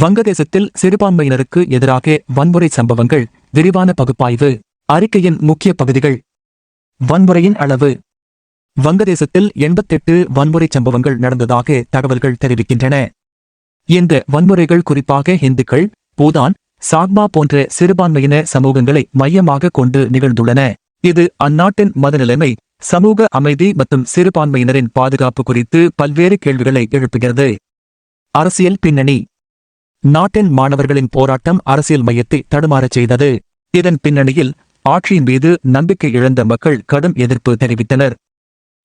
வங்கதேசத்தில் சிறுபான்மையினருக்கு எதிராக வன்முறை சம்பவங்கள் விரிவான பகுப்பாய்வு அறிக்கையின் முக்கிய பகுதிகள். வன்முறையின் அளவு. வங்கதேசத்தில் எண்பத்தெட்டு வன்முறை சம்பவங்கள் நடந்ததாக தகவல்கள் தெரிவிக்கின்றன. இந்த வன்முறைகள் குறிப்பாக இந்துக்கள் பூதான் சாக்மா போன்ற சிறுபான்மையின சமூகங்களை மையமாக கொண்டு நிகழ்ந்துள்ளன. இது அந்நாட்டின் மத நிலைமை சமூக அமைதி மற்றும் சிறுபான்மையினரின் பாதுகாப்பு குறித்து பல்வேறு கேள்விகளை எழுப்புகிறது. அரசியல் பின்னணி. நாட்டின் மாணவர்களின் போராட்டம் அரசியல் மையத்தை தடுமாறச் செய்தது. இதன் பின்னணியில் ஆட்சியின் மீது நம்பிக்கை இழந்த மக்கள் கடும் எதிர்ப்பு தெரிவித்தனர்.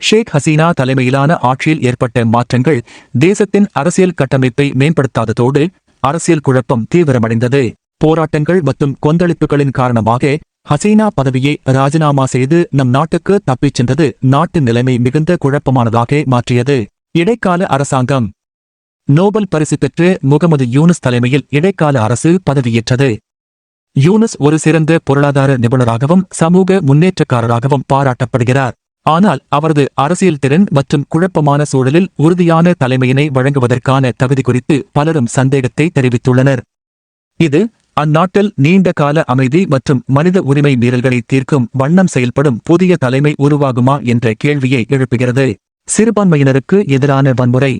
ஷேக் ஹசீனா தலைமையிலான ஆட்சியில் ஏற்பட்ட மாற்றங்கள் தேசத்தின் அரசியல் கட்டமைப்பை மேம்படுத்தாததோடு அரசியல் குழப்பம் தீவிரமடைந்தது. போராட்டங்கள் மற்றும் கொந்தளிப்புகளின் காரணமாக ஹசீனா பதவியை ராஜினாமா செய்து நம் நாட்டுக்கு தப்பிச் சென்றது நாட்டின் நிலைமை மிகுந்த குழப்பமானதாக மாற்றியது. இடைக்கால அரசாங்கம் நோபல் பரிசு பெற்று முகமது யூனுஸ் தலைமையில் இடைக்கால அரசு பதவியேற்றது. யூனுஸ் ஒரு சிறந்த பொருளாதார நிபுணராகவும் சமூக முன்னேற்றக்காரராகவும் பாராட்டப்படுகிறார். ஆனால் அவரது அரசியல் திறன் மற்றும் குழப்பமான சூழலில் உறுதியான தலைமையினை வழங்குவதற்கான தகுதி குறித்து பலரும் சந்தேகத்தை தெரிவித்துள்ளனர். இது அந்நாட்டில் நீண்ட கால அமைதி மற்றும் மனித உரிமை மீறல்களை தீர்க்கும் வண்ணம் செயல்படும் புதிய தலைமை உருவாகுமா என்ற கேள்வியை எழுப்புகிறது. சிறுபான்மையினருக்கு எதிரான வன்முறை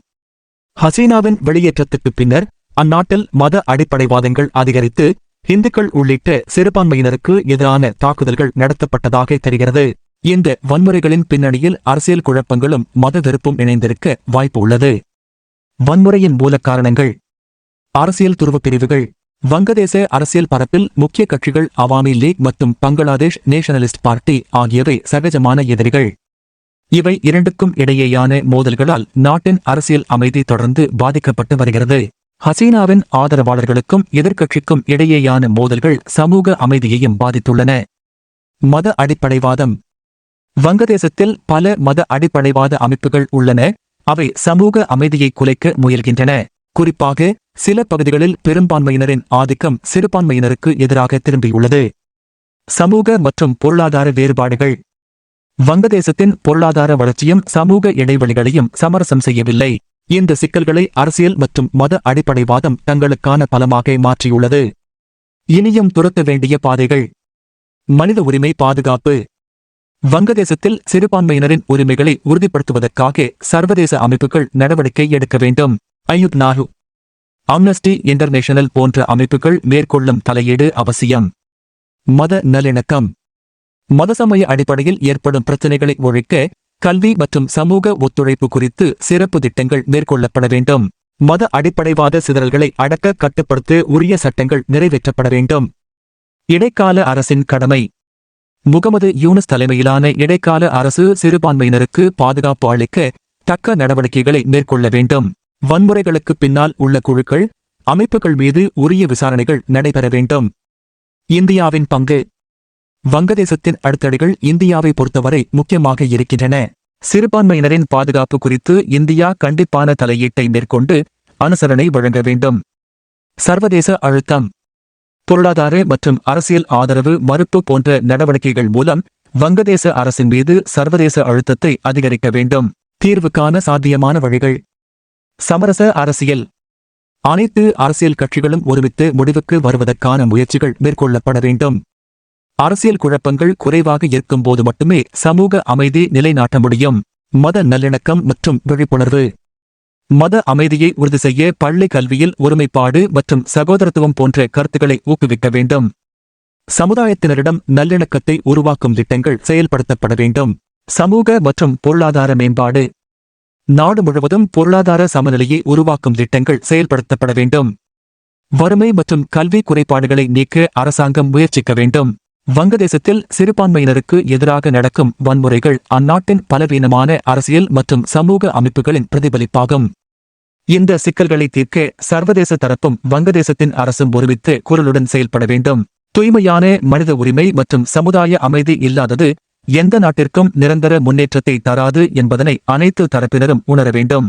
ஹசீனாவின் வெளியேற்றத்துக்கு பின்னர் அந்நாட்டில் மத அடிப்படைவாதங்கள் அதிகரித்து இந்துக்கள் உள்ளிட்ட சிறுபான்மையினருக்கு எதிரான தாக்குதல்கள் நடத்தப்பட்டதாக தெரிகிறது. இந்த வன்முறைகளின் பின்னணியில் அரசியல் குழப்பங்களும் மத வெறுப்பும் இணைந்திருக்க வாய்ப்பு உள்ளது. வன்முறையின் மூல காரணங்கள். அரசியல் துருவப் பிரிவுகள் வங்கதேச அரசியல் பரப்பில் முக்கிய கட்சிகள் அவாமி லீக் மற்றும் பங்களாதேஷ் நேஷனலிஸ்ட் பார்ட்டி ஆகியவை சகஜமான எதிரிகள். இவை இரண்டுக்கும் இடையேயான மோதல்களால் நாட்டின் அரசியல் அமைதி தொடர்ந்து பாதிக்கப்பட்டு வருகிறது. ஹசீனாவின் ஆதரவாளர்களுக்கும் எதிர்க்கட்சிக்கும் இடையேயான மோதல்கள் சமூக அமைதியையும் பாதித்துள்ளன. மத அடிப்படைவாதம். வங்கதேசத்தில் பல மத அடிப்படைவாத அமைப்புகள் உள்ளன. அவை சமூக அமைதியை குலைக்க முயல்கின்றன. குறிப்பாக சில பகுதிகளில் பெரும்பான்மையினரின் ஆதிக்கம் சிறுபான்மையினருக்கு எதிராக திரும்பியுள்ளது. சமூக மற்றும் பொருளாதார வேறுபாடுகள். வங்கதேசத்தின் பொருளாதார வளர்ச்சியும் சமூக இடைவெளிகளையும் சமரசம் செய்யவில்லை. இந்த சிக்கல்களை அரசியல் மற்றும் மத அடிப்படைவாதம் தங்களுக்கான பலமாக மாற்றியுள்ளது. இனியும் துரத்த வேண்டிய பாதைகள். மனித உரிமை பாதுகாப்பு. வங்கதேசத்தில் சிறுபான்மையினரின் உரிமைகளை உறுதிப்படுத்துவதற்காக சர்வதேச அமைப்புகள் நடவடிக்கை எடுக்க வேண்டும். அயுத் நாகு. அம்னஸ்டி இன்டர்நேஷனல் போன்ற அமைப்புகள் மேற்கொள்ளும் தலையீடு அவசியம். மத நல்லிணக்கம். மதசமய அடிப்படையில் ஏற்படும் பிரச்சினைகளை ஒழிக்க கல்வி மற்றும் சமூக ஒத்துழைப்பு குறித்து சிறப்பு திட்டங்கள் மேற்கொள்ளப்பட வேண்டும். மத அடிப்படைவாத சிதறல்களை அடக்க கட்டுப்படுத்த உரிய சட்டங்கள் நிறைவேற்றப்பட வேண்டும். இடைக்கால அரசின் கடமை. முகமது யூனஸ் தலைமையிலான இடைக்கால அரசு சிறுபான்மையினருக்கு பாதுகாப்பு அளிக்க தக்க நடவடிக்கைகளை மேற்கொள்ள வேண்டும். வன்முறைகளுக்கு பின்னால் உள்ள குழுக்கள் அமைப்புகள் மீது உரிய விசாரணைகள் நடைபெற வேண்டும். இந்தியாவின் பங்கு. வங்கதேசத்தின் அடுத்தடிகள் இந்தியாவை பொறுத்தவரை முக்கியமாக இருக்கின்றன. சிறுபான்மையினரின் பாதுகாப்பு குறித்து இந்தியா கண்டிப்பான தலையீட்டை மேற்கொண்டு அனுசரணை வழங்க வேண்டும். சர்வதேச அழுத்தம். பொருளாதார மற்றும் அரசியல் ஆதரவு மறுப்பு போன்ற நடவடிக்கைகள் மூலம் வங்கதேச அரசின் மீது சர்வதேச அழுத்தத்தை அதிகரிக்க வேண்டும். தீர்வுக்கான சாத்தியமான வழிகள். சமரச அரசியல். அனைத்து அரசியல் கட்சிகளும் ஒருமித்து முடிவுக்கு வருவதற்கான முயற்சிகள் மேற்கொள்ளப்பட வேண்டும். அரசியல் குழப்பங்கள் குறைவாக இருக்கும்போது மட்டுமே சமூக அமைதி நிலைநாட்ட முடியும். மத நல்லிணக்கம் மற்றும் விழிப்புணர்வு. மத அமைதியை உறுதி செய்ய பள்ளி கல்வியில் ஒருமைப்பாடு மற்றும் சகோதரத்துவம் போன்ற கருத்துக்களை ஊக்குவிக்க வேண்டும். சமுதாயத்தினரிடம் நல்லிணக்கத்தை உருவாக்கும் திட்டங்கள் செயல்படுத்தப்பட வேண்டும். சமூக மற்றும் பொருளாதார மேம்பாடு. நாடு முழுவதும் பொருளாதார சமநிலையை உருவாக்கும் திட்டங்கள் செயல்படுத்தப்பட வேண்டும். வறுமை மற்றும் கல்வி குறைபாடுகளை நீக்க அரசாங்கம் முயற்சிக்க வேண்டும். வங்கதேசத்தில் சிறுபான்மையினருக்கு எதிராக நடக்கும் வன்முறைகள் அந்நாட்டின் பலவீனமான அரசியல் மற்றும் சமூக அமைப்புகளின் பிரதிபலிப்பாகும். இந்த சிக்கல்களை தீர்க்க சர்வதேச தரப்பும் வங்கதேசத்தின் அரசும் ஒருமித்து குரலுடன் செயல்பட வேண்டும். தூய்மையான மனித உரிமை மற்றும் சமுதாய அமைதி இல்லாதது எந்த நாட்டிற்கும் நிரந்தர முன்னேற்றத்தை தராது என்பதனை அனைத்து தரப்பினரும் உணர வேண்டும்.